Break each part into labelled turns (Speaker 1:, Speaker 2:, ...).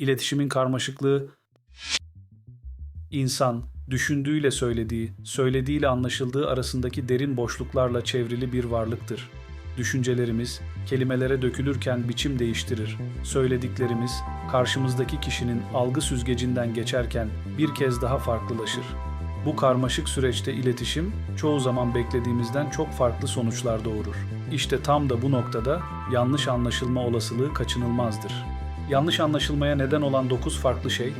Speaker 1: İletişimin karmaşıklığı insan düşündüğüyle söylediği, söylediğiyle anlaşıldığı arasındaki derin boşluklarla çevrili bir varlıktır. Düşüncelerimiz kelimelere dökülürken biçim değiştirir. Söylediklerimiz karşımızdaki kişinin algı süzgecinden geçerken bir kez daha farklılaşır. Bu karmaşık süreçte iletişim çoğu zaman beklediğimizden çok farklı sonuçlar doğurur. İşte tam da bu noktada yanlış anlaşılma olasılığı kaçınılmazdır. Yanlış anlaşılmaya neden olan 9 farklı şey.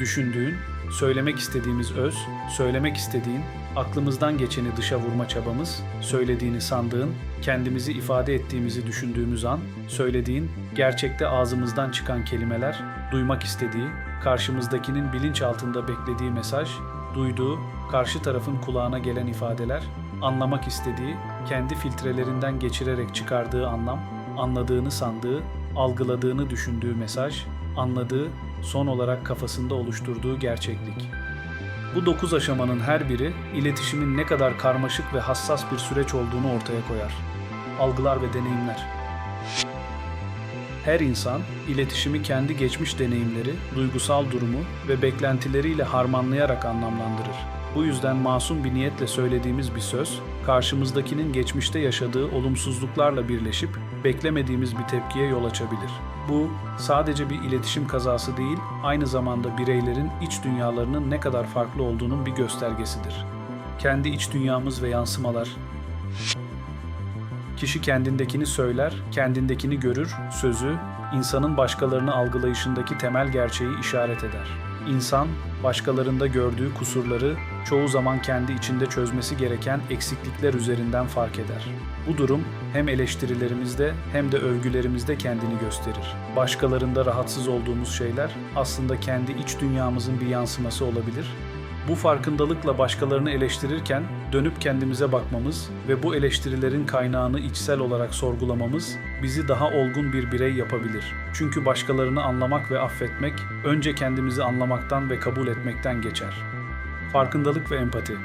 Speaker 1: Düşündüğün, söylemek istediğimiz öz, söylemek istediğin, aklımızdan geçeni dışa vurma çabamız, söylediğini sandığın, kendimizi ifade ettiğimizi düşündüğümüz an, söylediğin, gerçekte ağzımızdan çıkan kelimeler, duymak istediği, karşımızdakinin bilinç altında beklediği mesaj, duyduğu, karşı tarafın kulağına gelen ifadeler, anlamak istediği, kendi filtrelerinden geçirerek çıkardığı anlam, anladığını sandığı, algıladığını düşündüğü mesaj, anladığı, son olarak kafasında oluşturduğu gerçeklik. Bu dokuz aşamanın her biri iletişimin ne kadar karmaşık ve hassas bir süreç olduğunu ortaya koyar. Algılar ve deneyimler. Her insan iletişimi kendi geçmiş deneyimleri, duygusal durumu ve beklentileriyle harmanlayarak anlamlandırır. Bu yüzden masum bir niyetle söylediğimiz bir söz, karşımızdakinin geçmişte yaşadığı olumsuzluklarla birleşip beklemediğimiz bir tepkiye yol açabilir. Bu sadece bir iletişim kazası değil, aynı zamanda bireylerin iç dünyalarının ne kadar farklı olduğunun bir göstergesidir. Kendi iç dünyamız ve yansımalar Kişi kendindekini söyler, kendindekini görür, sözü, insanın başkalarını algılayışındaki temel gerçeği işaret eder. İnsan, başkalarında gördüğü kusurları çoğu zaman kendi içinde çözmesi gereken eksiklikler üzerinden fark eder. Bu durum hem eleştirilerimizde hem de övgülerimizde kendini gösterir. Başkalarında rahatsız olduğumuz şeyler aslında kendi iç dünyamızın bir yansıması olabilir bu farkındalıkla başkalarını eleştirirken dönüp kendimize bakmamız ve bu eleştirilerin kaynağını içsel olarak sorgulamamız bizi daha olgun bir birey yapabilir. Çünkü başkalarını anlamak ve affetmek önce kendimizi anlamaktan ve kabul etmekten geçer. Farkındalık ve empati.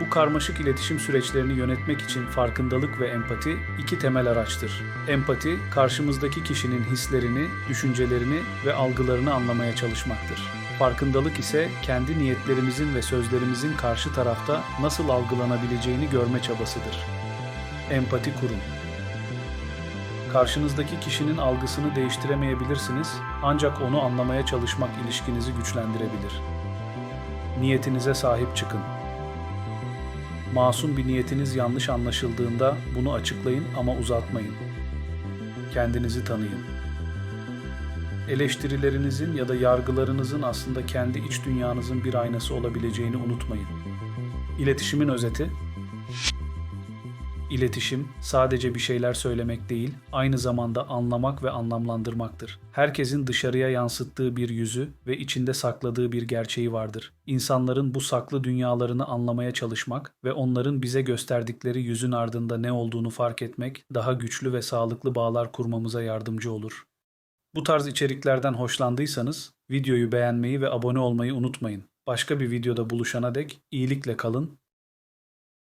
Speaker 1: Bu karmaşık iletişim süreçlerini yönetmek için farkındalık ve empati iki temel araçtır. Empati, karşımızdaki kişinin hislerini, düşüncelerini ve algılarını anlamaya çalışmaktır. Farkındalık ise kendi niyetlerimizin ve sözlerimizin karşı tarafta nasıl algılanabileceğini görme çabasıdır. Empati kurun. Karşınızdaki kişinin algısını değiştiremeyebilirsiniz ancak onu anlamaya çalışmak ilişkinizi güçlendirebilir. Niyetinize sahip çıkın. Masum bir niyetiniz yanlış anlaşıldığında bunu açıklayın ama uzatmayın. Kendinizi tanıyın. Eleştirilerinizin ya da yargılarınızın aslında kendi iç dünyanızın bir aynası olabileceğini unutmayın. İletişimin özeti İletişim sadece bir şeyler söylemek değil, aynı zamanda anlamak ve anlamlandırmaktır. Herkesin dışarıya yansıttığı bir yüzü ve içinde sakladığı bir gerçeği vardır. İnsanların bu saklı dünyalarını anlamaya çalışmak ve onların bize gösterdikleri yüzün ardında ne olduğunu fark etmek daha güçlü ve sağlıklı bağlar kurmamıza yardımcı olur. Bu tarz içeriklerden hoşlandıysanız videoyu beğenmeyi ve abone olmayı unutmayın. Başka bir videoda buluşana dek iyilikle kalın,